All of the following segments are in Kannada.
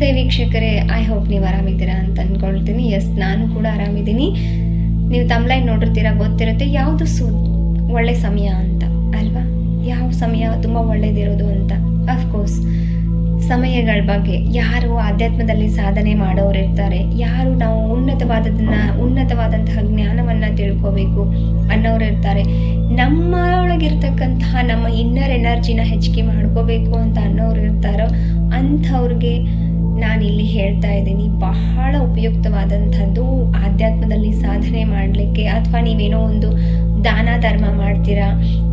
ನಮಸ್ತೆ ವೀಕ್ಷಕರೇ ಐ ಹೋಪ್ ನೀವು ಆರಾಮಿದ್ದೀರಾ ಅಂತ ಅಂದ್ಕೊಳ್ತೀನಿ ಎಸ್ ನಾನು ಕೂಡ ಆರಾಮಿದ್ದೀನಿ. ನೀವು ತಮ್ಲೈನ್ ನೋಡಿರ್ತೀರಾ, ಗೊತ್ತಿರುತ್ತೆ. ಯಾವುದು ಸು, ಒಳ್ಳೆ ಸಮಯ ಅಂತ, ಅಲ್ವಾ? ಯಾವ ಸಮಯ ತುಂಬ ಒಳ್ಳೇದಿರೋದು ಅಂತ. ಅಫ್ಕೋರ್ಸ್ ಸಮಯಗಳ ಬಗ್ಗೆ. ಯಾರು ಆಧ್ಯಾತ್ಮದಲ್ಲಿ ಸಾಧನೆ ಮಾಡೋರು ಇರ್ತಾರೆ. ಯಾರು ನಾವು ಉನ್ನತವಾದದನ್ನ, ಉನ್ನತವಾದಂತಹ ಜ್ಞಾನವನ್ನು ತಿಳ್ಕೋಬೇಕು ಅನ್ನೋರು ಇರ್ತಾರೆ. ನಮ್ಮ ಒಳಗಿರ್ತಕ್ಕಂತಹ ನಮ್ಮ ಇನ್ನರ್ ಎನರ್ಜಿನ ಹೆಚ್ಚಿಗೆ ಮಾಡ್ಕೋಬೇಕು ಅಂತ ಅನ್ನೋರು ಇರ್ತಾರೋ, ಅಂಥವ್ರಿಗೆ ನಾನಿಲ್ಲಿ ಹೇಳ್ತಾ ಇದ್ದೀನಿ, ಬಹಳ ಉಪಯುಕ್ತವಾದಂಥದ್ದು ಆಧ್ಯಾತ್ಮದಲ್ಲಿ ಸಾಧನೆ ಮಾಡಲಿಕ್ಕೆ ಅಥವಾ ನೀವೇನೋ ಒಂದು ದಾನ ಧರ್ಮ ಮಾಡ್ತೀರಾ,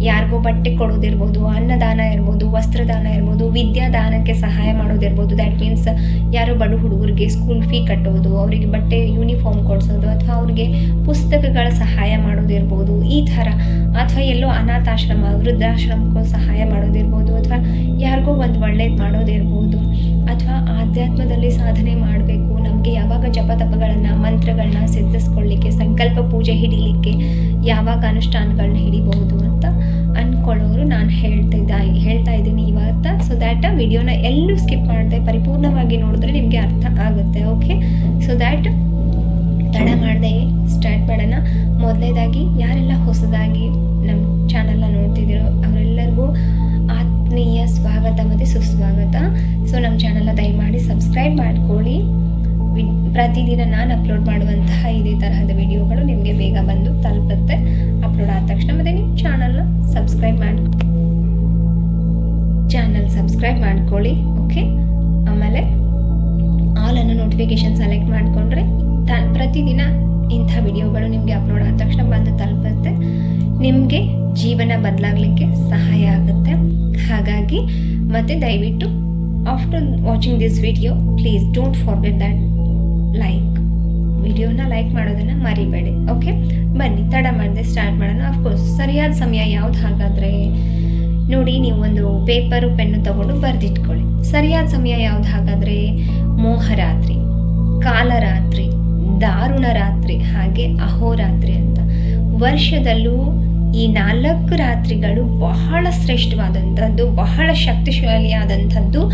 ಯಾರಿಗೋ ಬಟ್ಟೆ ಕೊಡೋದಿರ್ಬೋದು, ಅನ್ನದಾನ ಇರ್ಬೋದು, ವಸ್ತ್ರದಾನ ಇರ್ಬೋದು, ವಿದ್ಯಾದಾನಕ್ಕೆ ಸಹಾಯ ಮಾಡೋದಿರ್ಬೋದು ದ್ಯಾಟ್ ಮೀನ್ಸ್ ಯಾರೋ ಬಡ ಹುಡುಗರಿಗೆ ಸ್ಕೂಲ್ ಫೀ ಕಟ್ಟೋದು, ಅವರಿಗೆ ಬಟ್ಟೆ ಯೂನಿಫಾರ್ಮ್ ಕೊಡಿಸೋದು ಅಥವಾ ಅವ್ರಿಗೆ ಪುಸ್ತಕಗಳ ಸಹಾಯ ಮಾಡೋದಿರ್ಬೋದು, ಈ ಥರ ಅಥವಾ ಎಲ್ಲೋ ಅನಾಥಾಶ್ರಮ ವೃದ್ಧಾಶ್ರಮಕ್ಕೂ ಸಹಾಯ ಮಾಡೋದಿರ್ಬೋದು ಅಥವಾ ಯಾರಿಗೋ ಒಂದು ಒಳ್ಳೇದು ಮಾಡೋದಿರ್ಬೋದು ಅಥವಾ ಆಧ್ಯಾತ್ಮದಲ್ಲಿ ಸಾಧನೆ ಮಾಡಬೇಕು. ನಮಗೆ ಯಾವಾಗ ಜಪ ಜಪತಪಗಳನ್ನು ಮಂತ್ರಗಳನ್ನ ಸಿದ್ಧಿಸ್ಕೊಳ್ಳಿಕ್ಕೆ, ಸಂಕಲ್ಪ ಪೂಜೆ ಹಿಡಿಲಿಕ್ಕೆ ಯಾವಾಗ ಅನುಷ್ಠಾನಗಳನ್ನ ಹಿಡಿಬಹುದು ಅಂತ ಅಂದ್ಕೊಳ್ಳೋರು ನಾನು ಹೇಳ್ತಿದ್ದ ಹೇಳ್ತಾ ಇದ್ದೀನಿ ಇವತ್ತ ಸೊ ದ್ಯಾಟ್ ವಿಡಿಯೋನ ಎಲ್ಲೂ ಸ್ಕಿಪ್ ಮಾಡದೆ ಪರಿಪೂರ್ಣವಾಗಿ ನೋಡಿದ್ರೆ ನಿಮಗೆ ಅರ್ಥ ಆಗುತ್ತೆ ಓಕೆ ಸೊ ದ್ಯಾಟ್ ತಡ ಮಾಡದೆ ಸ್ಟಾರ್ಟ್ ಮಾಡೋಣ. ಮೊದಲೇದಾಗಿ ಯಾರೆಲ್ಲ ಹೊಸದಾಗಿ ನಮ್ಮ ಚಾನಲ್ನ ನೋಡ್ತಿದ್ದೀರೋ ಅವರೆಲ್ಲರಿಗೂ ಆತ್ಮೀಯ ಸ್ವಾಗತ ಮತ್ತು ಸುಸ್ವಾಗತ. ಸೊ ನಮ್ಮ ಚಾನಲ್ನ ದಯಮಾಡಿ ಸಬ್ಸ್ಕ್ರೈಬ್ ಮಾಡ್ಕೊಳ್ಳಿ. ವಿ- ಪ್ರತಿದಿನ ನಾನು ಅಪ್ಲೋಡ್ ಮಾಡುವಂತಹ ಇದೇ ತರಹದ ವಿಡಿಯೋಗಳು ನಿಮಗೆ ಬೇಗ ಬಂದು ತಲುಪುತ್ತೆ. ಅಪ್ಲೋಡ್ ಆದ ತಕ್ಷಣ ಮತ್ತು ನಿಮ್ಮ ಚಾನಲ್ನ ಸಬ್ಸ್ಕ್ರೈಬ್ ಮಾಡಿ ಚಾನಲ್ ಸಬ್ಸ್ಕ್ರೈಬ್ ಮಾಡ್ಕೊಳ್ಳಿ ಓಕೆ ಆಮೇಲೆ ಆಲನ್ನು ನೋಟಿಫಿಕೇಶನ್ ಸೆಲೆಕ್ಟ್ ಮಾಡಿಕೊಂಡ್ರೆ ತ, ಪ್ರತಿದಿನ ಇಂಥ ವಿಡಿಯೋಗಳು ನಿಮಗೆ ಅಪ್ಲೋಡ್ ಆದ ತಕ್ಷಣ ಬಂದು ತಲುಪುತ್ತೆ. ನಿಮಗೆ ಜೀವನ ಬದಲಾಗಲಿಕ್ಕೆ ಸಹಾಯ ಆಗುತ್ತೆ. ಹಾಗಾಗಿ ಮತ್ತೆ ದಯವಿಟ್ಟು after watching this video please don't forget that like ವಿಡಿಯೋನ ಲೈಕ್ ಮಾಡೋದನ್ನು ಮರಿಬೇಡಿ ಓಕೆ ಬನ್ನಿ, ತಡ ಮಾಡದೆ ಸ್ಟಾರ್ಟ್ ಮಾಡೋಣ. ಅಫ್ಕೋರ್ಸ್ ಸರಿಯಾದ ಸಮಯ ಯಾವ್ದು ಹಾಗಾದರೆ ನೋಡಿ ನೀವು ಒಂದು ಪೇಪರು ಪೆನ್ನು ತಗೊಂಡು ಬರೆದಿಟ್ಕೊಳ್ಳಿ. ಸರಿಯಾದ ಸಮಯ ಯಾವ್ದು ಹಾಗಾದರೆ ಮೋಹರಾತ್ರಿ, ಕಾಲರಾತ್ರಿ. ದಾರುಣ ರಾತ್ರಿ, ಹಾಗೆ ಅಹೋರಾತ್ರಿ ಅಂತ. ವರ್ಷದಲ್ಲೂ ಈ ನಾಲ್ಕು ರಾತ್ರಿಗಳು ಬಹಳ ಶ್ರೇಷ್ಠವಾದಂಥದ್ದು, ಬಹಳ ಶಕ್ತಿಶಾಲಿಯಾದಂಥದ್ದು.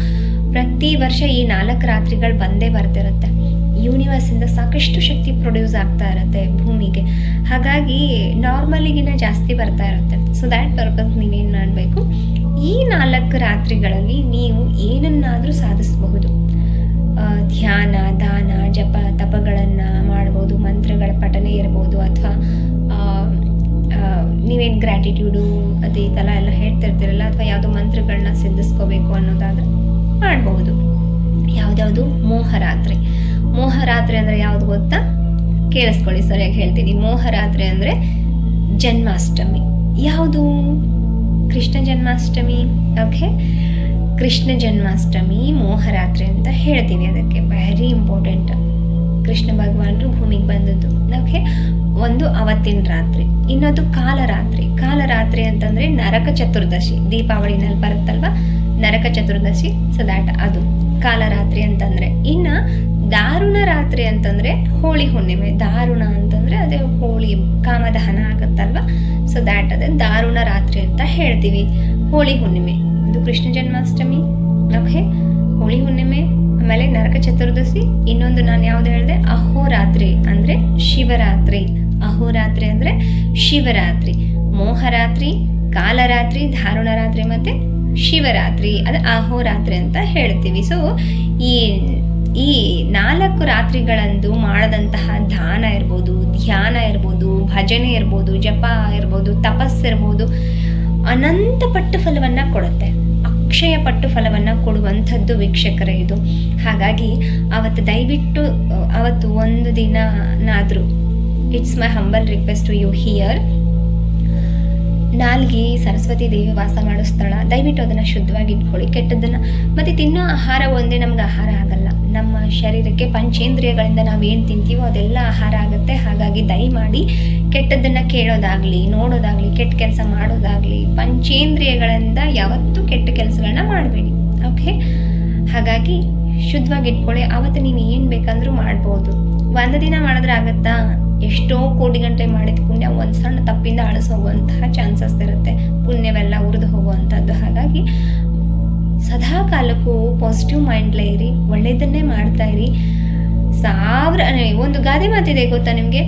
ಪ್ರತಿ ವರ್ಷ ಈ ನಾಲ್ಕು ರಾತ್ರಿಗಳು ಬಂದೇ ಬರ್ತಿರುತ್ತೆ. ಯೂನಿವರ್ಸಿಂದ ಸಾಕಷ್ಟು ಶಕ್ತಿ ಪ್ರೊಡ್ಯೂಸ್ ಆಗ್ತಾ ಇರುತ್ತೆ ಭೂಮಿಗೆ. ಹಾಗಾಗಿ ನಾರ್ಮಲಿಗಿನ ಜಾಸ್ತಿ ಬರ್ತಾ ಇರುತ್ತೆ. ಸೊ ದ್ಯಾಟ್ ಪರ್ಪಸ್ ನೀವೇನು ಮಾಡಬೇಕು? ಈ ನಾಲ್ಕು ರಾತ್ರಿಗಳಲ್ಲಿ ನೀವು ಏನನ್ನಾದರೂ ಸಾಧಿಸಬಹುದು. ಧ್ಯಾನ, ದಾನ, ಜಪ, ತಪಗಳನ್ನು ಮಾಡ್ಬೋದು, ಮಂತ್ರಗಳ ಪಠನೆ ಇರ್ಬೋದು ಅಥವಾ ನೀವೇನು ಗ್ರ್ಯಾಟಿಟ್ಯೂಡು ಈ ಥರ ಎಲ್ಲ ಹೇಳ್ತಿರ್ತೀರಲ್ಲ ಅಥವಾ ಯಾವುದೋ ಮಂತ್ರಗಳನ್ನ ಸಿದ್ಧಿಸ್ಕೋಬೇಕು ಅನ್ನೋದಾದ್ರೆ ಮಾಡಬಹುದು ಯಾವುದ್ಯಾವುದು? ಮೋಹರಾತ್ರಿ. ಮೋಹರಾತ್ರಿ ಅಂದರೆ ಯಾವುದು ಗೊತ್ತಾ? ಕೇಳಿಸ್ಕೊಳ್ಳಿ, ಸರಿಯಾಗಿ ಹೇಳ್ತೀನಿ. ಮೋಹರಾತ್ರಿ ಅಂದರೆ ಜನ್ಮಾಷ್ಟಮಿ. ಯಾವುದು? ಕೃಷ್ಣ ಜನ್ಮಾಷ್ಟಮಿ. ಓಕೆ ಕೃಷ್ಣ ಜನ್ಮಾಷ್ಟಮಿ, ಮೋಹರಾತ್ರಿ ಅಂತ ಹೇಳ್ತೀವಿ ಅದಕ್ಕೆ. ವೆರಿ ಇಂಪಾರ್ಟೆಂಟ್ ಕೃಷ್ಣ ಭಗವಾನರು ಭೂಮಿಗೆ ಬಂದದ್ದು. ಓಕೆ ಒಂದು ಅವತ್ತಿನ ರಾತ್ರಿ. ಇನ್ನೊಂದು ಕಾಲರಾತ್ರಿ. ಕಾಲರಾತ್ರಿ ಅಂತಂದರೆ ನರಕ ಚತುರ್ದಶಿ. ದೀಪಾವಳಿನಲ್ಲಿ ಬರುತ್ತಲ್ವ? ನರಕ ಚತುರ್ದಶಿ ಸೊ ದ್ಯಾಟ್ ಅದು. ಕಾಲರಾತ್ರಿ ಅಂತಂದರೆ ಇನ್ನು ದಾರುಣ ರಾತ್ರಿ ಅಂತಂದರೆ ಹೋಳಿ ಹುಣ್ಣಿಮೆ. ದಾರುಣ ಅಂತಂದರೆ ಅದೇ ಹೋಳಿ ಕಾಮದಹನ ಆಗುತ್ತಲ್ವ? ಸೊ ದ್ಯಾಟ್ ಅದೇ ದಾರುಣ ರಾತ್ರಿ ಅಂತ ಹೇಳ್ತೀವಿ. ಹೋಳಿ ಹುಣ್ಣಿಮೆ. ಒಂದು ಕೃಷ್ಣ ಜನ್ಮಾಷ್ಟಮಿ. ಓಕೆ? ಹೋಳಿ ಹುಣ್ಣಿಮೆ, ಆಮೇಲೆ ನರಕ ಚತುರ್ದಶಿ, ಇನ್ನೊಂದು ನಾನು ಯಾವ್ದು ಹೇಳಿದೆ? ಅಹೋರಾತ್ರಿ ಅಂದರೆ ಶಿವರಾತ್ರಿ. ಅಹೋರಾತ್ರಿ ಅಂದರೆ ಶಿವರಾತ್ರಿ. ಮೋಹರಾತ್ರಿ, ಕಾಲರಾತ್ರಿ ಧಾರುಣ ರಾತ್ರಿ ಮತ್ತು ಶಿವರಾತ್ರಿ. ಅದು ಅಹೋರಾತ್ರಿ ಅಂತ ಹೇಳ್ತೀವಿ. ಸೊ ಈ ಈ ನಾಲ್ಕು ರಾತ್ರಿಗಳಂದು ಮಾಡದಂತಹ ದಾನ ಇರ್ಬೋದು, ಧ್ಯಾನ ಇರ್ಬೋದು, ಭಜನೆ ಇರ್ಬೋದು, ಜಪ ಇರ್ಬೋದು ತಪಸ್ಸಿರ್ಬೋದು ಅನಂತ ಪಟ್ಟು ಫಲವನ್ನು ಕೊಡುತ್ತೆ. ಅಕ್ಷಯ ಪಟ್ಟು ಫಲವನ್ನು ಕೊಡುವಂಥದ್ದು ವೀಕ್ಷಕರೇ ಇದು. ಹಾಗಾಗಿ ಅವತ್ತು ದಯವಿಟ್ಟು, ಅವತ್ತು ಒಂದು ದಿನನಾದರೂ it's my humble request to you here ನಾಲ್ಗೆ ಸರಸ್ವತಿ ದೇವಿ ವಾಸ ಮಾಡೋ ಸ್ಥಳ. ದಯವಿಟ್ಟು ಅದನ್ನು ಶುದ್ಧವಾಗಿ ಇಟ್ಕೊಳ್ಳಿ. ಕೆಟ್ಟದ್ದನ್ನು ಮತ್ತು ತಿನ್ನೋ ಆಹಾರ ಒಂದೇ ನಮ್ಗೆ ಆಹಾರ ಆಗಲ್ಲ. ನಮ್ಮ ಶರೀರಕ್ಕೆ ಪಂಚೇಂದ್ರಿಯಗಳಿಂದ ನಾವೇನು ತಿಂತೀವೋ ಅದೆಲ್ಲ ಆಹಾರ ಆಗುತ್ತೆ. ಹಾಗಾಗಿ ದಯಮಾಡಿ ಕೆಟ್ಟದ್ದನ್ನು ಕೇಳೋದಾಗಲಿ, ನೋಡೋದಾಗಲಿ, ಕೆಟ್ಟ ಕೆಲಸ ಮಾಡೋದಾಗಲಿ, ಪಂಚೇಂದ್ರಿಯಗಳಿಂದ ಯಾವತ್ತೂ ಕೆಟ್ಟ ಕೆಲಸಗಳನ್ನ ಮಾಡಬೇಡಿ. ಓಕೆ ಹಾಗಾಗಿ ಶುದ್ಧವಾಗಿ ಇಟ್ಕೊಳ್ಳಿ. ಆವತ್ತು ನೀವು ಏನು ಬೇಕಂದ್ರೂ ಮಾಡ್ಬೋದು. ಒಂದು ದಿನ ಮಾಡಿದ್ರೆ ಆಗತ್ತಾ? ಎಷ್ಟೋ ಕೋಟಿ ಗಂಟೆ ಮಾಡಿದ ಪುಣ್ಯ ಒಂದು ಸಣ್ಣ ತಪ್ಪಿಂದ ಅಳಿಸ್ ಹೋಗುವಂತಹ ಚಾನ್ಸಸ್ ಇರುತ್ತೆ. ಪುಣ್ಯವೆಲ್ಲ ಉರಿದು ಹೋಗುವಂಥದ್ದು ಹಾಗಾಗಿ ಸದಾ ಕಾಲಕ್ಕೂ ಪಾಸಿಟಿವ್ ಮೈಂಡ್ಲೇ ಇರಿ ಒಳ್ಳೆಯದನ್ನೇ ಮಾಡ್ತಾ ಇರಿ. ಸಾವಿರ ಒಂದು ಗಾದೆ ಮಾತಿದೆ ಗೊತ್ತಾ ನಿಮಗೆ?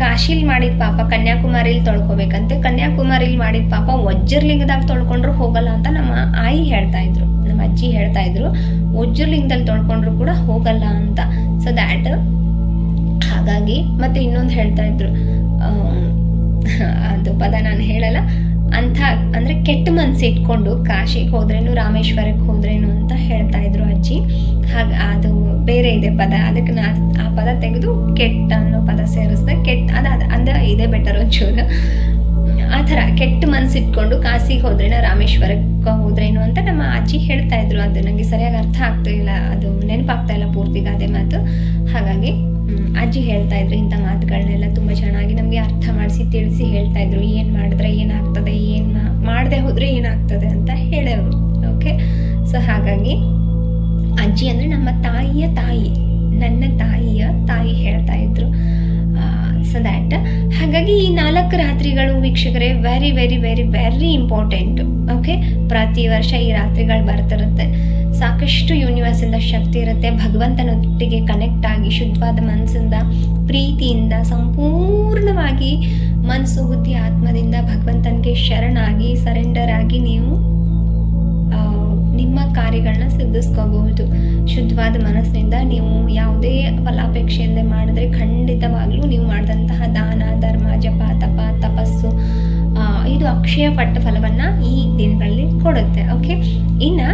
ಕಾಶೀಲ್ ಮಾಡಿದ ಪಾಪ ಕನ್ಯಾಕುಮಾರಿಲಿ ತೊಳ್ಕೊಬೇಕಂತೆ. ಕನ್ಯಾಕುಮಾರಿಲಿ ಮಾಡಿದ ಪಾಪ ವಜ್ರಲಿಂಗದಾಗ ತೊಳ್ಕೊಂಡ್ರು ಹೋಗಲ್ಲ ಅಂತ ನಮ್ಮ ಆಯಿ ಹೇಳ್ತಾ ಇದ್ರು. ನಮ್ಮ ಅಜ್ಜಿ ಹೇಳ್ತಾ ಇದ್ರು, ವಜ್ರಲಿಂಗದಲ್ಲಿ ತೊಳ್ಕೊಂಡ್ರು ಕೂಡ ಹೋಗಲ್ಲ ಅಂತ. ಸೊ ದ್ಯಾಟ್ ಹಾಗಾಗಿ ಮತ್ತೆ ಇನ್ನೊಂದು ಹೇಳ್ತಾ ಇದ್ರು. ಅದು ಪದ ನಾನು ಹೇಳಲ್ಲ. ಅಂಥ, ಅಂದರೆ ಕೆಟ್ಟ ಮನಸ್ಸು ಇಟ್ಕೊಂಡು ಕಾಶಿಗೆ ಹೋದ್ರೇನು ರಾಮೇಶ್ವರಕ್ಕೆ ಹೋದ್ರೇನು ಅಂತ ಹೇಳ್ತಾ ಇದ್ರು ಅಜ್ಜಿ. ಹಾಗೆ, ಅದು ಬೇರೆ ಇದೆ ಪದ. ಅದಕ್ಕೆ ನಾ ಆ ಪದ ತೆಗೆದು ಕೆಟ್ಟ ಅನ್ನೋ ಪದ ಸೇರಿಸ್ದೆ. ಕೆಟ್ಟ, ಅದು ಅದು ಅಂದ ಇದೇ ಬೆಟರ್ ಒಂಚೂರು. ಆ ಥರ ಕೆಟ್ಟ ಮನಸ್ಸು ಇಟ್ಕೊಂಡು ಕಾಸಿಗೆ ಹೋದ್ರೇನ ರಾಮೇಶ್ವರಕ್ಕೆ ಹೋದ್ರೇನು ಅಂತ ನಮ್ಮ ಅಜ್ಜಿ ಹೇಳ್ತಾ ಇದ್ರು. ಅದು ನನಗೆ ಸರಿಯಾಗಿ ಅರ್ಥ ಆಗ್ತಾ ಇಲ್ಲ. ಅದು ನೆನಪಾಗ್ತಾ ಇಲ್ಲ ಪೂರ್ತಿ ಗಾದೆ ಮಾತು. ಹಾಗಾಗಿ ಅಜ್ಜಿ ಹೇಳ್ತಾ ಇದ್ರು ಇಂಥ ಮಾತುಗಳನ್ನೆಲ್ಲ ತುಂಬ ಚೆನ್ನಾಗಿ ನಮಗೆ ಅರ್ಥ ಮಾಡಿಸಿ ತಿಳಿಸಿ ಹೇಳ್ತಾ ಇದ್ರು. ಏನು ಮಾಡಿದ್ರೆ ಏನಾಗ್ತದೆ, ಏನು ಮಾಡದೆ ಹೋದರೆ ಏನಾಗ್ತದೆ ಅಂತ ಹೇಳೋರು. ಓಕೆ ಸೊ ಹಾಗಾಗಿ ಅಜ್ಜಿ ಅಂದರೆ ನಮ್ಮ ತಾಯಿಯ ತಾಯಿ, ನನ್ನ ತಾಯಿಯ ತಾಯಿ ಹೇಳ್ತಾ ಇದ್ರು. ಸೊ ದ್ಯಾಟ್ ಹಾಗಾಗಿ ಈ ನಾಲ್ಕು ರಾತ್ರಿಗಳು ವೀಕ್ಷಕರೇ very very very very important okay ಪ್ರತಿ ವರ್ಷ ಈ ರಾತ್ರಿಗಳು ಬರ್ತಿರುತ್ತೆ. ಸಾಕಷ್ಟು ಯೂನಿವರ್ಸಿಂದ ಶಕ್ತಿ ಇರುತ್ತೆ. ಭಗವಂತನೊಟ್ಟಿಗೆ ಕನೆಕ್ಟ್ ಆಗಿ, ಶುದ್ಧವಾದ ಮನಸ್ಸಿಂದ, ಪ್ರೀತಿಯಿಂದ, ಸಂಪೂರ್ಣವಾಗಿ ಮನಸ್ಸು, ಬುದ್ಧಿ, ಆತ್ಮದಿಂದ ಭಗವಂತನಿಗೆ ಶರಣಾಗಿ ಸರೆಂಡರ್ ಆಗಿ ನೀವು ನಿಮ್ಮ ಕಾರ್ಯಗಳನ್ನ ಸಿದ್ಧಿಸ್ಕೋಬಹುದು. ಶುದ್ಧವಾದ ಮನಸ್ಸಿನಿಂದ ನೀವು ಯಾವುದೇ ಫಲಾಪೇಕ್ಷೆಯಿಂದ ಮಾಡಿದ್ರೆ ಖಂಡಿತವಾಗ್ಲೂ ನೀವು ಮಾಡಿದಂತಹ ಅಕ್ಷಯ ಪಟ್ಟ ಫಲವನ್ನು ಈ ದಿನಗಳಲ್ಲಿ ಕೊಡುತ್ತೆ ಓಕೆ ಇನ್ನು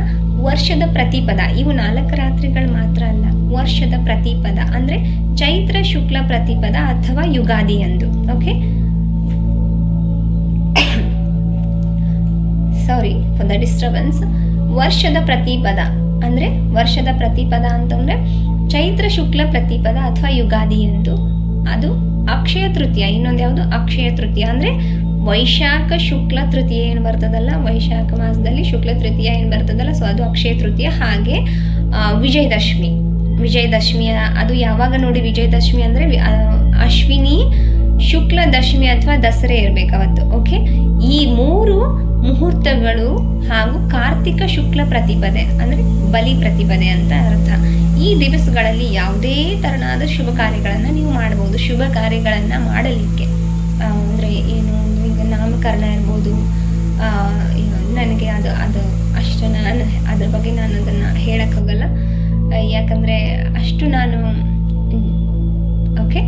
ವರ್ಷದ ಪ್ರತಿಪದ, ಇವು ನಾಲ್ಕು ರಾತ್ರಿಗಳು ಮಾತ್ರ ಅಲ್ಲ, ವರ್ಷದ ಪ್ರತಿಪದ ಅಂದರೆ ಚೈತ್ರ ಶುಕ್ಲ ಪ್ರತಿಪದ ಅಥವಾ ಯುಗಾದಿ ಎಂದು okay sorry for the disturbance ವರ್ಷದ ಪ್ರತಿಪದ ಅಂದರೆ, ವರ್ಷದ ಪ್ರತಿಪದ ಅಂತಂದರೆ ಚೈತ್ರ ಶುಕ್ಲ ಪ್ರತಿಪದ ಅಥವಾ ಯುಗಾದಿ ಎಂದು ಅದು ಅಕ್ಷಯ ತೃತೀಯ, ಇನ್ನೊಂದು ಯಾವುದು? ಅಕ್ಷಯ ತೃತೀಯ ಅಂದರೆ ವೈಶಾಖ ಶುಕ್ಲ ತೃತೀಯ ಏನು ಬರ್ತದಲ್ಲ? ವೈಶಾಖ ಮಾಸದಲ್ಲಿ ಶುಕ್ಲ ತೃತೀಯ ಏನು ಬರ್ತದಲ್ಲ? ಸೊ ಅದು ಅಕ್ಷಯ ತೃತೀಯ ಹಾಗೆ ವಿಜಯದಶಮಿ. ವಿಜಯದಶಮಿಯ ಅದು ಯಾವಾಗ ನೋಡಿ ವಿಜಯದಶಮಿ ಅಂದರೆ ಅಶ್ವಿನಿ ಶುಕ್ಲ ದಶಮಿ ಅಥವಾ ದಸರೆ ಇರಬೇಕು ಅವತ್ತು ಓಕೆ ಈ ಮೂರು ಮುಹೂರ್ತಗಳು ಹಾಗೂ ಕಾರ್ತಿಕ ಶುಕ್ಲ ಪ್ರತಿಪದೆ, ಅಂದರೆ ಬಲಿ ಪ್ರತಿಪದೆ ಅಂತ ಅರ್ಥ. ಈ ದಿವಸಗಳಲ್ಲಿ ಯಾವುದೇ ತರನಾದ ಶುಭ ಕಾರ್ಯಗಳನ್ನು ನೀವು ಮಾಡಬಹುದು ಶುಭ ಕಾರ್ಯಗಳನ್ನು ಮಾಡಲಿಕ್ಕೆ. ಯಾಕಂದರೆ ಅಷ್ಟು ನಾನು ಓಕೆ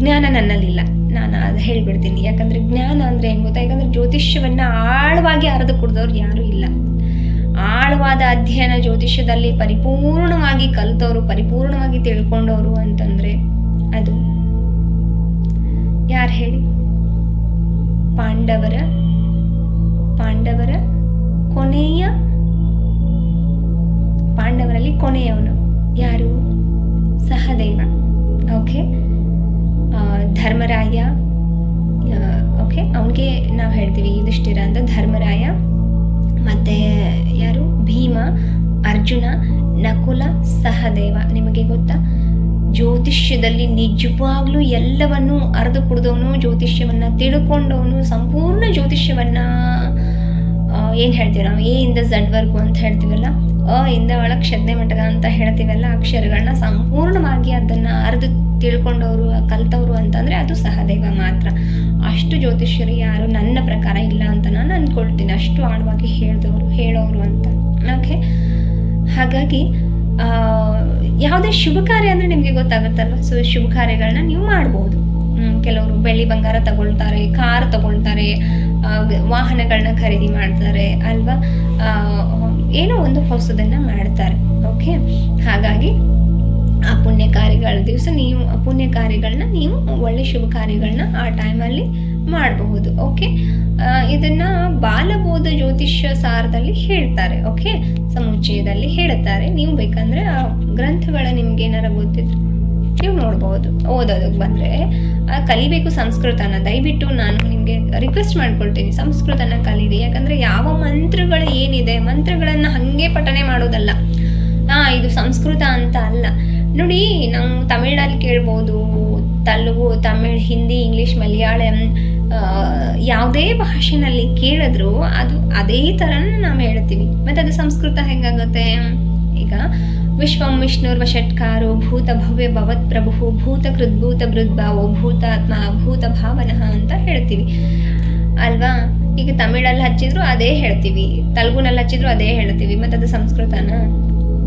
ಜ್ಞಾನ ನನ್ನಲ್ಲಿಲ್ಲ. ನಾನು ಅದು ಹೇಳ್ಬಿಡ್ತೀನಿ. ಯಾಕಂದರೆ ಜ್ಞಾನ ಅಂದರೆ ಏನು ಗೊತ್ತಾ? ಯಾಕಂದರೆ ಜ್ಯೋತಿಷ್ಯವನ್ನು ಆಳವಾಗಿ ಅರೆದು ಕುಡ್ದವ್ರು ಯಾರೂ ಇಲ್ಲ. ಆಳವಾದ ಅಧ್ಯಯನ ಜ್ಯೋತಿಷ್ಯದಲ್ಲಿ ಪರಿಪೂರ್ಣವಾಗಿ ಕಲಿತವರು, ಪರಿಪೂರ್ಣವಾಗಿ ತಿಳ್ಕೊಂಡವರು ಅಂತಂದರೆ ಅದು ಯಾರು ಹೇಳಿ? ಪಾಂಡವರ ಪಾಂಡವರ ಕೊನೆಯ ಪಾಂಡವರಲ್ಲಿ ಕೊನೆಯವನು. ಯಾರು? ಸಹದೇವ. ಓಕೆ ಧರ್ಮರಾಯ ಓಕೆ ಅವನಿಗೆ ನಾವು ಹೇಳ್ತೀವಿ ಯುಧಿಷ್ಠಿರ ಅಂತ ಧರ್ಮರಾಯ, ಮತ್ತು ಯಾರು? ಭೀಮ, ಅರ್ಜುನ, ನಕುಲ, ಸಹದೇವ. ನಿಮಗೆ ಗೊತ್ತಾ? ಜ್ಯೋತಿಷ್ಯದಲ್ಲಿ ನಿಜವಾಗ್ಲೂ ಎಲ್ಲವನ್ನೂ ಅರೆದು ಕುಡಿದವನು, ಜ್ಯೋತಿಷ್ಯವನ್ನು ತಿಳ್ಕೊಂಡವನು, ಸಂಪೂರ್ಣ ಜ್ಯೋತಿಷ್ಯವನ್ನು ಏನು ಹೇಳ್ತೀವಿ ನಾವು ಎ ಇಂದ ಝಡ್ವರ್ಗು ಅಂತ ಹೇಳ್ತೀವಲ್ಲ? ಅ ಇಂದ ಒಳಗೆ ಶ್ರದ್ಧೆ ಮಠದ ಅಂತ ಹೇಳ್ತೀವಲ್ಲ ಅಕ್ಷರಗಳನ್ನ ಸಂಪೂರ್ಣವಾಗಿ ಅದನ್ನು ಅರ್ದು ತಿಳ್ಕೊಂಡವರು, ಕಲ್ತವ್ರು ಅಂತಂದರೆ ಅದು ಸಹದೇವ ಮಾತ್ರ. ಅಷ್ಟು ಜ್ಯೋತಿಷ್ಯರು ಯಾರು ನನ್ನ ಪ್ರಕಾರ ಇಲ್ಲ ಅಂತ ನಾನು ಅಂದ್ಕೊಳ್ತೀನಿ ಅಷ್ಟು ಆಳವಾಗಿ ಹೇಳಿದವರು ಹೇಳೋರು ಅಂತ. ಓಕೆ ಹಾಗಾಗಿ ಯಾವುದೇ ಶುಭ ಕಾರ್ಯ ಅಂದರೆ ನಿಮಗೆ ಗೊತ್ತಾಗುತ್ತಲ್ವ? ಸೊ ಶುಭ ಕಾರ್ಯಗಳನ್ನ ನೀವು ಮಾಡ್ಬೋದು. ಕೆಲವರು ಬೆಳ್ಳಿ ಬಂಗಾರ ತಗೊಳ್ತಾರೆ, ಕಾರ್ ತಗೊಳ್ತಾರೆ ವಾಹನಗಳನ್ನ ಖರೀದಿ ಮಾಡ್ತಾರೆ, ಅಲ್ವಾ? ಏನೋ ಒಂದು ಹೊಸದನ್ನು ಮಾಡ್ತಾರೆ ಓಕೆ ಹಾಗಾಗಿ ಆ ಪುಣ್ಯ ಕಾರ್ಯಗಳ ದಿವಸ ನೀವು ಪುಣ್ಯ ಕಾರ್ಯಗಳನ್ನ ನೀವು ಒಳ್ಳೆ ಶುಭ ಕಾರ್ಯಗಳನ್ನ ಆ ಟೈಮಲ್ಲಿ ಮಾಡಬಹುದು ಓಕೆ ಇದನ್ನ ಬಾಲಬೋಧ ಜ್ಯೋತಿಷ್ಯ ಸಾರದಲ್ಲಿ ಹೇಳ್ತಾರೆ ಓಕೆ ಸಮುಚ್ಚಯದಲ್ಲಿ ಹೇಳ್ತಾರೆ. ನೀವು ಬೇಕಂದ್ರೆ ಆ ಗ್ರಂಥಗಳ ನಿಮ್ಗೆ ಏನಾರ ಗೊತ್ತಿದ್ರೆ. ನೀವು ನೋಡ್ಬೋದು, ಓದೋದಕ್ಕೆ ಬಂದರೆ ಕಲಿಬೇಕು ಸಂಸ್ಕೃತನ. ದಯವಿಟ್ಟು ನಾನು ನಿಮಗೆ ರಿಕ್ವೆಸ್ಟ್ ಮಾಡ್ಕೊಳ್ತೀನಿ, ಸಂಸ್ಕೃತನ ಕಲೀರಿ. ಯಾಕಂದರೆ ಯಾವ ಮಂತ್ರಗಳು ಏನಿದೆ, ಮಂತ್ರಗಳನ್ನು ಹಾಗೆ ಪಠನೆ ಮಾಡೋದಲ್ಲ. ಹಾಂ ಇದು ಸಂಸ್ಕೃತ ಅಂತ ಅಲ್ಲ. ನೋಡಿ, ನಾವು ತಮಿಳಲ್ಲಿ ಕೇಳ್ಬೋದು, ತೆಲುಗು, ತಮಿಳ್, ಹಿಂದಿ, ಇಂಗ್ಲೀಷ್, ಮಲಯಾಳಂ ಯಾವುದೇ ಭಾಷೆನಲ್ಲಿ ಕೇಳಿದ್ರು ಅದು ಅದೇ ಥರನೂ ನಾವು ಹೇಳ್ತೀವಿ. ಮತ್ತು ಅದು ಸಂಸ್ಕೃತ ಹೆಂಗಾಗುತ್ತೆ? ಈಗ ವಿಶ್ವಂ ವಿಷ್ಣುರ್ವ ಷಟ್ಕಾರೋ ಭೂತ ಭವ್ಯ ಭವತ್ ಪ್ರಭು ಭೂತ ಕೃದ್ಭೂತ ಮೃದ್ಭಾವೋ ಭೂತಾತ್ಮ ಭೂತ ಭಾವನಃ ಅಂತ ಹೇಳ್ತೀವಿ. ಅಲ್ವಾ? ಈಗ ತಮಿಳಲ್ಲಿ ಹಚ್ಚಿದ್ರು ಅದೇ ಹೇಳ್ತೀವಿ. ತೆಲುಗುನಲ್ಲಿ ಹಚ್ಚಿದ್ರು ಅದೇ ಹೇಳ್ತೀವಿ. ಮತ್ತು ಅದು ಸಂಸ್ಕೃತನ?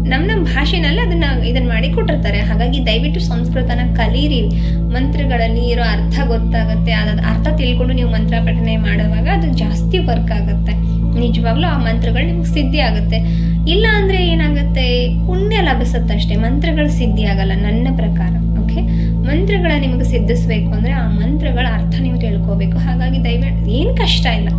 ನಮ್ಮ ನಮ್ಮ ಭಾಷೆನಲ್ಲಿ ಅದನ್ನ ಇದನ್ನ ಮಾಡಿ ಕೊಟ್ಟಿರ್ತಾರೆ. ಹಾಗಾಗಿ ದಯವಿಟ್ಟು ಸಂಸ್ಕೃತನ ಕಲೀರಿ. ಮಂತ್ರಗಳಲ್ಲಿ ಇರೋ ಅರ್ಥ ಗೊತ್ತಾಗುತ್ತೆ. ಅದ ಅರ್ಥ ತಿಳ್ಕೊಂಡು ನೀವು ಮಂತ್ರ ಪಠನೆ ಮಾಡುವಾಗ ಅದು ಜಾಸ್ತಿ ವರ್ಕ್ ಆಗುತ್ತೆ. ನಿಜವಾಗ್ಲೂ ಆ ಮಂತ್ರಗಳು ನಿಮ್ಗೆ ಸಿದ್ಧಿ ಆಗುತ್ತೆ. ಇಲ್ಲ ಅಂದರೆ ಏನಾಗುತ್ತೆ? ಪುಣ್ಯ ಲಭಿಸುತ್ತೆ ಅಷ್ಟೇ. ಮಂತ್ರಗಳು ಸಿದ್ಧಿ ಆಗಲ್ಲ ನನ್ನ ಪ್ರಕಾರ ಓಕೆ ಮಂತ್ರಗಳ ನಿಮಗೆ ಸಿದ್ಧಿಸ್ಬೇಕು ಅಂದರೆ ಆ ಮಂತ್ರಗಳ ಅರ್ಥ ನೀವು ತಿಳ್ಕೋಬೇಕು. ಹಾಗಾಗಿ ದಯವಿಟ್ಟು, ಏನು ಕಷ್ಟ ಇಲ್ಲ.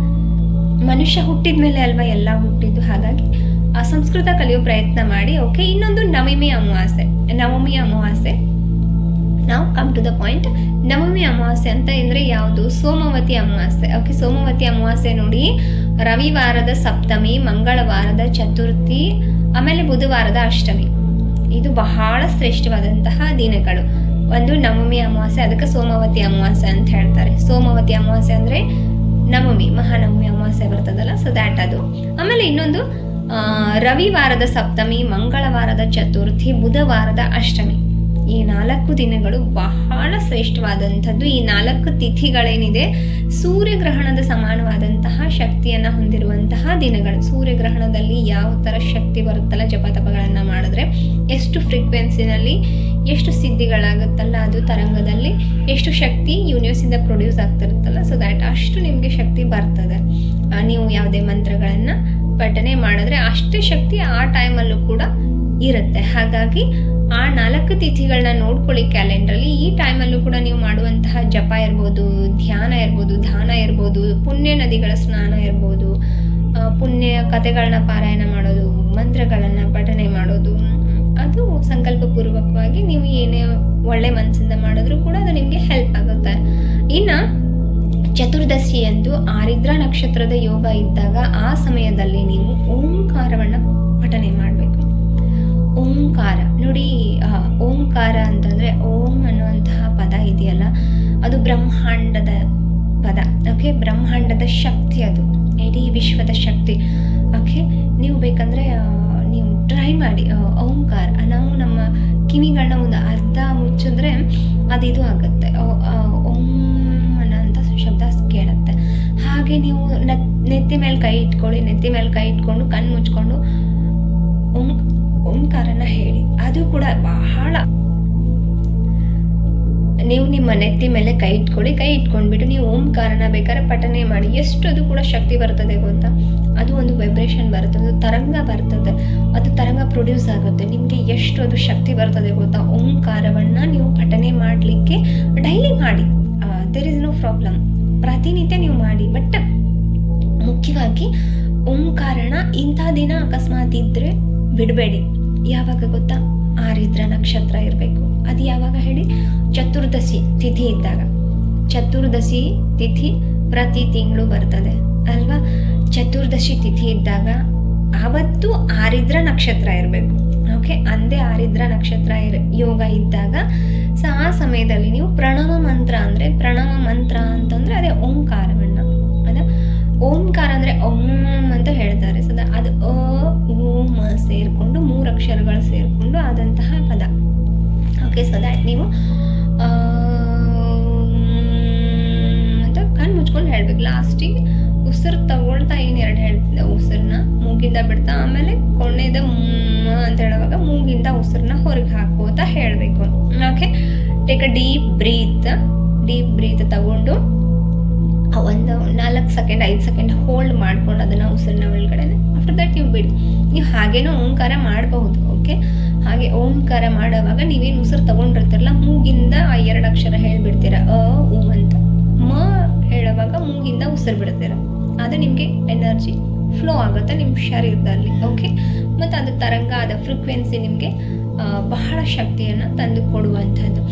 ಮನುಷ್ಯ ಹುಟ್ಟಿದ ಮೇಲೆ ಅಲ್ವಾ ಎಲ್ಲ ಹುಟ್ಟಿದ್ದು? ಹಾಗಾಗಿ ಆ ಸಂಸ್ಕೃತ ಕಲಿಯೋ ಪ್ರಯತ್ನ ಮಾಡಿ ಓಕೆ ಇನ್ನೊಂದು ನವಮಿ ಅಮಾವಾಸ್ಯೆ. ನವಮಿ ಅಮಾವಾಸ್ಯೆ. ನಾವು ಕಮ್ ಟು ದ ಪಾಯಿಂಟ್ ನವಮಿ ಅಮಾವಾಸ್ಯೆ ಅಂತ ಅಂದರೆ ಯಾವುದು? ಸೋಮವತಿ ಅಮಾವಾಸ್ಯೆ. ಓಕೆ ಸೋಮವತಿ ಅಮಾವಾಸ್ಯೆ ನೋಡಿ. ರವಿವಾರದ ಸಪ್ತಮಿ, ಮಂಗಳವಾರದ ಚತುರ್ಥಿ, ಆಮೇಲೆ ಬುಧವಾರದ ಅಷ್ಟಮಿ. ಇದು ಬಹಳ ಶ್ರೇಷ್ಠವಾದಂತಹ ದಿನಗಳು. ಒಂದು ನವಮಿ ಅಮಾವಾಸ್ಯೆ, ಅದಕ್ಕೆ ಸೋಮವತಿ ಅಮಾವಾಸ್ಯೆ ಅಂತ ಹೇಳ್ತಾರೆ. ಸೋಮವತಿ ಅಮಾವಾಸ್ಯೆ ಅಂದರೆ ನವಮಿ, ಮಹಾನವಮಿ ಅಮಾವಾಸ್ಯೆ ಬರ್ತದಲ್ಲ ಸೊ ದ್ಯಾಟ್ ಅದು. ಆಮೇಲೆ ಇನ್ನೊಂದು ರವಿವಾರದ ಸಪ್ತಮಿ, ಮಂಗಳವಾರದ ಚತುರ್ಥಿ, ಬುಧವಾರದ ಅಷ್ಟಮಿ. ಈ ನಾಲ್ಕು ದಿನಗಳು ಬಹಳ ಶ್ರೇಷ್ಠವಾದಂಥದ್ದು. ಈ ನಾಲ್ಕು ತಿಥಿಗಳೇನಿದೆ, ಸೂರ್ಯಗ್ರಹಣದ ಸಮಾನವಾದಂತಹ ಶಕ್ತಿಯನ್ನು ಹೊಂದಿರುವಂತಹ ದಿನಗಳು. ಸೂರ್ಯಗ್ರಹಣದಲ್ಲಿ ಯಾವ ಥರ ಶಕ್ತಿ ಬರುತ್ತಲ್ಲ ಜಪತಪಗಳನ್ನು ಮಾಡಿದ್ರೆ, ಎಷ್ಟು ಫ್ರೀಕ್ವೆನ್ಸಿನಲ್ಲಿ ಎಷ್ಟು ಸಿದ್ಧಿಗಳಾಗುತ್ತಲ್ಲ ಅದು ತರಂಗದಲ್ಲಿ, ಎಷ್ಟು ಶಕ್ತಿ ಯೂನಿವರ್ಸಿಂದ ಪ್ರೊಡ್ಯೂಸ್ ಆಗ್ತಿರುತ್ತಲ್ಲ ಸೊ ದ್ಯಾಟ್ ಅಷ್ಟು ನಿಮಗೆ ಶಕ್ತಿ ಬರ್ತದೆ. ನೀವು ಯಾವುದೇ ಮಂತ್ರಗಳನ್ನು ಪಠನೆ ಮಾಡಿದ್ರೆ ಅಷ್ಟೇ ಶಕ್ತಿ ಆ ಟೈಮಲ್ಲೂ ಕೂಡ ಇರುತ್ತೆ. ಹಾಗಾಗಿ ಆ ನಾಲ್ಕು ತಿಥಿಗಳನ್ನ ನೋಡ್ಕೊಳ್ಳಿ ಕ್ಯಾಲೆಂಡ್ರಲ್ಲಿ. ಈ ಟೈಮಲ್ಲೂ ಕೂಡ ನೀವು ಮಾಡುವಂತಹ ಜಪ ಇರ್ಬೋದು, ಧ್ಯಾನ ಇರ್ಬೋದು, ದಾನ ಇರ್ಬೋದು, ಪುಣ್ಯ ನದಿಗಳ ಸ್ನಾನ ಇರ್ಬೋದು ಪುಣ್ಯ ಕಥೆಗಳನ್ನ ಪಾರಾಯಣ ಮಾಡೋದು, ಮಂತ್ರಗಳನ್ನು ಪಠನೆ ಮಾಡೋದು, ಅದು ಸಂಕಲ್ಪಪೂರ್ವಕವಾಗಿ ನೀವು ಏನೇ ಒಳ್ಳೆ ಮನಸ್ಸಿಂದ ಮಾಡಿದ್ರೂ ಕೂಡ ಅದು ನಿಮಗೆ ಹೆಲ್ಪ್ ಆಗುತ್ತೆ. ಇನ್ನು ಚತುರ್ದಶಿಯಂದು ಆರಿದ್ರ ನಕ್ಷತ್ರದ ಯೋಗ ಇದ್ದಾಗ ಆ ಸಮಯದಲ್ಲಿ ನೀವು ಓಂಕಾರವನ್ನು ಅಂತಂದರೆ ಓಂ ಅನ್ನುವಂತಹ ಪದ ಇದೆಯಲ್ಲ, ಅದು ಬ್ರಹ್ಮಾಂಡದ ಪದ. ಓಕೆ ಬ್ರಹ್ಮಾಂಡದ ಶಕ್ತಿ ಅದು. ಇಡೀ ವಿಶ್ವದ ಶಕ್ತಿ. ಓಕೆ ನೀವು ಬೇಕಂದರೆ ನೀವು ಟ್ರೈ ಮಾಡಿ. ಓಂಕಾರ. ನಾವು ನಮ್ಮ ಕಿವಿಗಳನ್ನ ಒಂದು ಅರ್ಧ ಮುಚ್ಚಿದ್ರೆ ಅದು ಇದು ಆಗುತ್ತೆ. ಓ- ಅನ್ನೋಂಥ ಶಬ್ದ ಕೇಳುತ್ತೆ. ಹಾಗೆ ನೀವು ನೆತ್ ನೆತ್ತಿ ಮೇಲೆ ಕೈ ಇಟ್ಕೊಳ್ಳಿ. ನೆತ್ತಿ ಮೇಲೆ ಕೈ ಇಟ್ಕೊಂಡು ಕಣ್ಣು ಮುಚ್ಕೊಂಡು ಓಂ, ಓಂಕಾರನ ಹೇಳಿ. ಅದು ಕೂಡ ಬಹಳ ನೀವು ನಿಮ್ಮ ನೆತ್ತಿ ಮೇಲೆ ಕೈ ಇಟ್ಕೊಳ್ಳಿ. ಕೈ ಇಟ್ಕೊಂಡ್ಬಿಟ್ಟು ನೀವು ಓಂಕಾರನ ಬೇಕಾದ್ರೆ ಪಠನೆ ಮಾಡಿ. ಎಷ್ಟು ಅದು ಕೂಡ ಶಕ್ತಿ ಬರ್ತದೆ ಗೊತ್ತಾ? ಅದು ಒಂದು ವೈಬ್ರೇಷನ್ ಬರುತ್ತೆ ಅದು ತರಂಗ ಬರ್ತದೆ. ಅದು ತರಂಗ ಪ್ರೊಡ್ಯೂಸ್ ಆಗುತ್ತೆ. ನಿಮಗೆ ಎಷ್ಟು ಅದು ಶಕ್ತಿ ಬರ್ತದೆ ಗೊತ್ತಾ? ಓಂಕಾರವನ್ನು ನೀವು ಪಠನೆ ಮಾಡಲಿಕ್ಕೆ ಡೈಲಿ ಮಾಡಿ. ದೇರ್ ಇಸ್ ನೋ ಪ್ರಾಬ್ಲಮ್ ಪ್ರತಿನಿತ್ಯ ನೀವು ಮಾಡಿ. ಬಟ್ ಮುಖ್ಯವಾಗಿ ಓಂಕಾರಣ ಇಂಥ ದಿನ ಅಕಸ್ಮಾತ್ ಇದ್ದರೆ ಬಿಡಬೇಡಿ. ಯಾವಾಗ ಗೊತ್ತಾ? ಆರಿದ್ರ ನಕ್ಷತ್ರ ಇರಬೇಕು. ಅದು ಯಾವಾಗ ಹೇಳಿ? ಚತುರ್ದಶಿ ತಿಥಿ ಇದ್ದಾಗ. ಚತುರ್ದಶಿ ತಿಥಿ ಪ್ರತಿ ತಿಂಗಳು ಬರ್ತದೆ. ಅಲ್ವಾ? ಚತುರ್ದಶಿ ತಿಥಿ ಇದ್ದಾಗ ಆವತ್ತು ಆರಿದ್ರ ನಕ್ಷತ್ರ ಇರಬೇಕು. ಓಕೆ? ಅಂದೇ ಆರಿದ್ರ ನಕ್ಷತ್ರ ಇರ, ಯೋಗ ಇದ್ದಾಗ ಸೊ ಆ ಸಮಯದಲ್ಲಿ ನೀವು ಪ್ರಣವ ಮಂತ್ರ ಅಂದರೆ, ಪ್ರಣವ ಮಂತ್ರ ಅಂತಂದರೆ ಅದೇ ಓಂಕಾರವನ್ನು ಓಂಕಾರ ಅಂದರೆ ಓಂ ಅಂತ ಹೇಳ್ತಾರೆ. ಸದಾ ಅದು ಅ ಓಂ ಸೇರಿಕೊಂಡು ಮೂರು ಅಕ್ಷರಗಳು ಸೇರಿಕೊಂಡು ಆದಂತಹ ಪದ. ಓಕೆ ಸೊ ದ್ಯಾಟ್ ನೀವು ಅಂತ ಕಣ್ಣು ಮುಚ್ಕೊಂಡು ಹೇಳ್ಬೇಕು. ಲಾಸ್ಟಿಗೆ ಉಸಿರು ತಗೊಳ್ತಾ ಏನು ಎರಡು ಹೇಳ್ತಿದ್ದೆ ಉಸಿರನ್ನ ಮೂಗಿಂದ ಬಿಡ್ತಾ ಆಮೇಲೆ ಕೊನೆದ ಅಂತ ಹೇಳುವಾಗ ಮೂಗಿಂದ ಉಸಿರನ್ನ ಹೊರಗೆ ಹಾಕೋತಾ ಹೇಳಬೇಕು. Okay take a deep breath deep breath ತಗೊಂಡು ಒಂದು ನಾಲ್ಕು ಸೆಕೆಂಡ್ ಐದು ಸೆಕೆಂಡ್ ಹೋಲ್ಡ್ ಮಾಡ್ಕೊಂಡು ಅದನ್ನು ಉಸಿರಿನ ಒಳಗಡೆ ಆಫ್ಟರ್ ದಟ್ ನೀವು ಬಿಡಿ ನೀವು ಹಾಗೇನೋ ಓಂಕಾರ ಮಾಡಬಹುದು ಓಕೆ ಹಾಗೆ ಓಂಕಾರ ಮಾಡುವಾಗ ನೀವೇನು ಉಸಿರು ತಗೊಂಡಿರ್ತೀರಲ್ಲ, ಮೂಗಿಂದ ಆ ಎರಡು ಅಕ್ಷರ ಹೇಳಿಬಿಡ್ತೀರ, ಅ, ಉ ಅಂತ. ಮ ಹೇಳುವಾಗ ಮೂಗಿಂದ ಉಸಿರು ಬಿಡ್ತೀರ. ಅದು ನಿಮಗೆ ಎನರ್ಜಿ ಫ್ಲೋ ಆಗುತ್ತೆ ನಿಮ್ಮ ಶರೀರದಲ್ಲಿ ಓಕೆ ಮತ್ತು ಅದು ತರಂಗ, ಅದ ಫ್ರೀಕ್ವೆನ್ಸಿ ನಿಮಗೆ ಬಹಳ ಶಕ್ತಿಯನ್ನು ತಂದು ಕೊಡುವಂಥದ್ದು.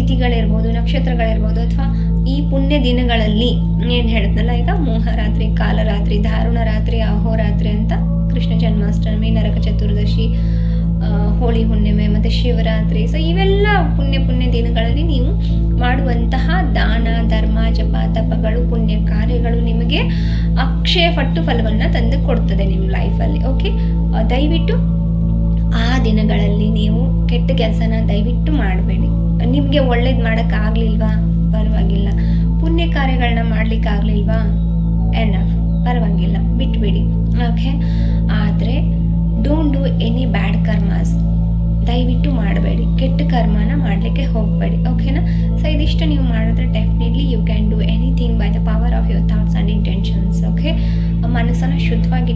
ತಿಥಿಗಳಿರ್ಬೋದು, ನಕ್ಷತ್ರಗಳಿರ್ಬೋದು ಅಥವಾ ಈ ಪುಣ್ಯ ದಿನಗಳಲ್ಲಿ ಏನು ಹೇಳಿದ್ನಲ್ಲ ಈಗ? ಮೋಹರಾತ್ರಿ, ಕಾಲರಾತ್ರಿ ದಾರುಣ ರಾತ್ರಿ ಅಹೋರಾತ್ರಿ ಅಂತ ಕೃಷ್ಣ ಜನ್ಮಾಷ್ಟಮಿ, ನರಕ ಚತುರ್ದಶಿ ಹೋಳಿ ಹುಣ್ಣಿಮೆ, ಮತ್ತು ಶಿವರಾತ್ರಿ. ಸೊ ಇವೆಲ್ಲ ಪುಣ್ಯ ಪುಣ್ಯ ದಿನಗಳಲ್ಲಿ ನೀವು ಮಾಡುವಂತಹ ದಾನ, ಧರ್ಮ, ಜಪ, ತಪಗಳು, ಪುಣ್ಯ ಕಾರ್ಯಗಳು ನಿಮಗೆ ಅಕ್ಷಯ ಪಟ್ಟು ಫಲವನ್ನು ತಂದು ಕೊಡ್ತದೆ ನಿಮ್ಮ ಲೈಫಲ್ಲಿ ಓಕೆ ದಯವಿಟ್ಟು ಆ ದಿನಗಳಲ್ಲಿ ನೀವು ಕೆಟ್ಟ ಕೆಲಸನ ದಯವಿಟ್ಟು ಮಾಡಬೇಡಿ. ನಿಮಗೆ ಒಳ್ಳೇದು ಮಾಡೋಕ್ಕಾಗಲಿಲ್ವಾ ಪರವಾಗಿಲ್ಲ. ಪುಣ್ಯ ಕಾರ್ಯಗಳನ್ನ ಮಾಡಲಿಕ್ಕಾಗಲಿಲ್ವಾ ಎನಫ್ ಪರವಾಗಿಲ್ಲ. ಬಿಟ್ಬಿಡಿ. ಓಕೆ ಆದರೆ don't do any bad karmas ದಯವಿಟ್ಟು ಮಾಡಬೇಡಿ. ಕೆಟ್ಟ ಕರ್ಮನ ಮಾಡಲಿಕ್ಕೆ ಹೋಗಬೇಡಿ. ಓಕೆನಾ ಸೊ ಇದಿಷ್ಟು ನೀವು ಮಾಡಿದ್ರೆ definitely you can do anything by the power of your thoughts and intentions okay ಮನಸ್ಸನ್ನು ಶುದ್ಧವಾಗಿ